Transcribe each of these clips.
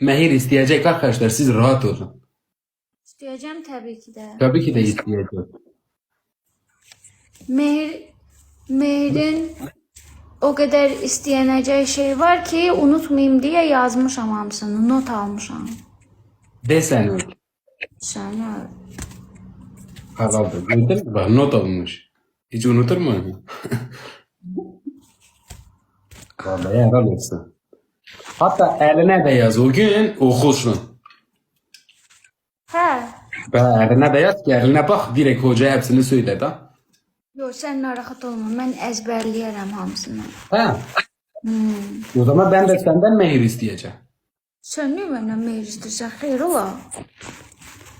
Mehir isteyecek arkadaşlar. Siz rahat olun. İsteyeceğim tabii ki de. Tabii ki de isteyecek. Mehir, Mehir'in o kadar isteyeneceği şey var ki unutmayayım diye yazmışam hamısını. Not almışam. Desen öyle. Sen öyle. Halaldır. Gördün mü? Bak not almış. Hiç unutur mu? Vallahi helal olsun. Hatta eline de yaz o gün okursun. He. Ben eline de yaz ki eline bak direkt hocaya hepsini söyle da. Yok sen narahat olma. Ben ezberleyerem hamısını. Ha. Hmm. O zaman ben de senden mehir isteyeceğim. Sen niye benden mehir istersen? Hayır ola.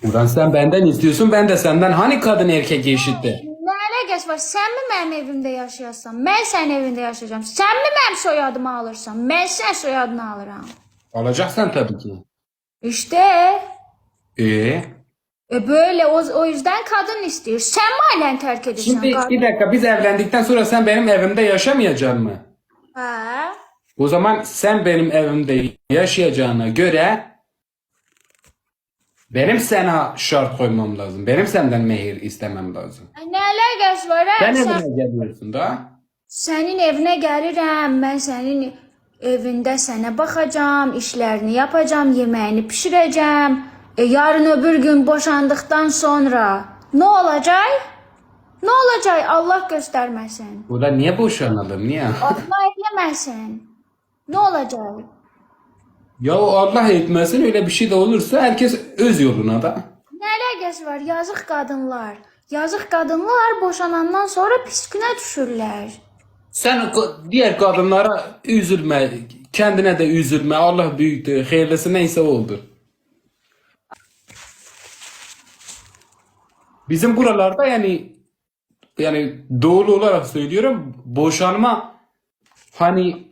Ulan sen benden istiyorsun ben de senden hani kadın erkek eşitti? Alakası var? Sen mi benim evimde yaşıyorsan? Ben senin evinde yaşayacağım. Sen mi benim soyadımı alırsan? Ben sen soyadını alırım. Alacaksan tabii ki. İşte. Ee? E böyle o, o yüzden kadın istiyor. Sen mi halen terk edeceksin? Şimdi kadın? bir dakika biz evlendikten sonra sen benim evimde yaşamayacaksın mı? Ha? O zaman sen benim evimde yaşayacağına göre benim sana şart koymam lazım. Benim senden mehir istemem lazım. Ne alakası var? ha? Sen evime geliyorsun da. senin evine gelirim. Ben senin evinde sana bakacağım. işlerini yapacağım. Yemeğini pişireceğim. E, yarın öbür gün boşandıktan sonra ne olacak? Ne olacak? Allah göstermesin. Ulan niye boşanalım niye? Allah etmesin. Ne olacak? Ya Allah etmesin öyle bir şey de olursa herkes öz yoluna da. Ne alakası var? Yazık kadınlar. Yazık kadınlar boşanandan sonra pis güne düşürler. Sen diğer kadınlara üzülme. Kendine de üzülme. Allah büyüktür. Hayırlısı neyse oldu. Bizim buralarda yani yani doğru olarak söylüyorum boşanma hani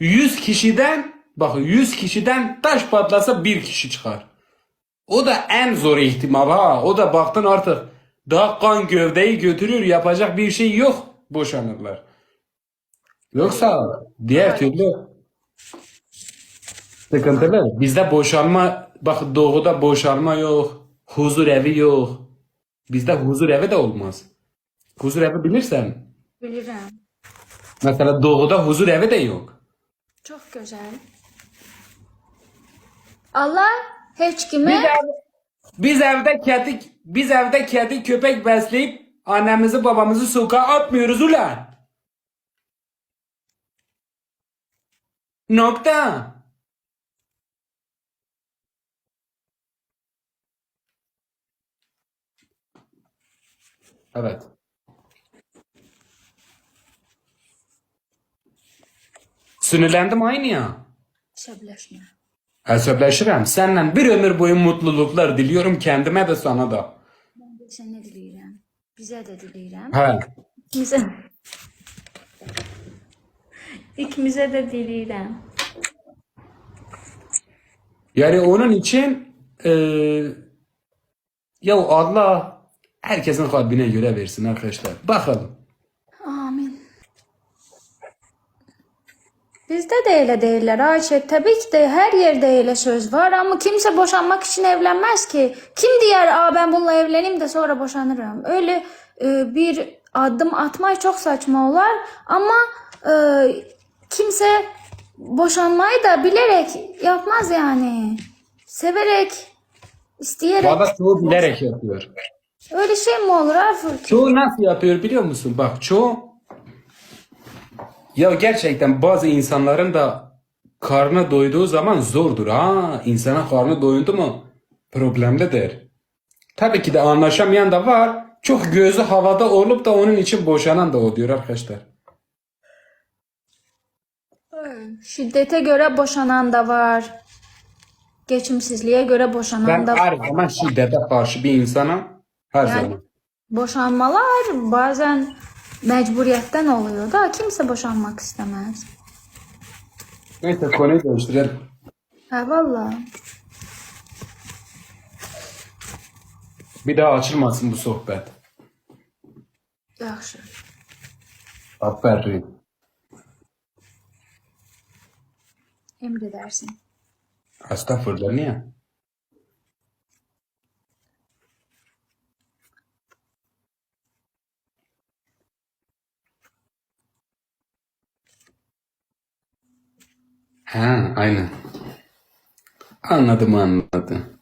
100 kişiden bak 100 kişiden taş patlasa bir kişi çıkar. O da en zor ihtimal ha. O da baktın artık daha kan gövdeyi götürüyor yapacak bir şey yok boşanırlar. Yoksa diğer türlü sıkıntılı. Bizde boşanma bak doğuda boşanma yok. Huzur evi yok. Bizde huzur evi de olmaz. Huzur evi bilirsen. Bilirim. Mesela doğuda huzur evi de yok. Çok güzel. Allah hiç kime Biz, ev- biz evde kedi biz evde kedi köpek besleyip annemizi babamızı sokağa atmıyoruz ulan. Nokta. Evet. Sinirlendim aynı ya. Sebleşme. Hesaplaşırım. Senden bir ömür boyu mutluluklar diliyorum kendime de sana da. Ben de sənə diləyirəm. Bizə də diləyirəm. He. İkimizə. İkimizə də diləyirəm. Yani onun için e, ya Allah herkesin kalbine göre versin arkadaşlar. Bakalım. Bizdə də elə deyirlər Ayşə. Təbii ki də hər yerdə elə söz var, amma kimsə boşanmaq üçün evlənməz ki. Kim deyər, "A ben bununla evleneyim de sonra boşanırım." Öyle e, bir adım atmak çok saçma olar, amma e, kimsə boşanmayı da bilerek yapmaz yani. Severek, isteyerek. Valla çoğu bilerek yapıyor. Öyle şey mi olur Arfur? Çoğu nasıl yapıyor biliyor musun? Bak çoğu ya gerçekten bazı insanların da karnı doyduğu zaman zordur. Ha, insana karnı doyundu mu problemlidir. Tabii ki de anlaşamayan da var. Çok gözü havada olup da onun için boşanan da oluyor arkadaşlar. Şiddete göre boşanan da var. Geçimsizliğe göre boşanan Ben da var. her zaman şiddete karşı bir insanım. Her Yani zaman. boşanmalar bazen mecburiyetten oluyor da kimse boşanmak istemez. Neyse konuyu değiştirelim. Ha valla. Bir daha açılmasın bu sohbet. Yaxşı. Aferin. Emredersin. Estağfurullah niye? Ha, aynen. Anladım anladım.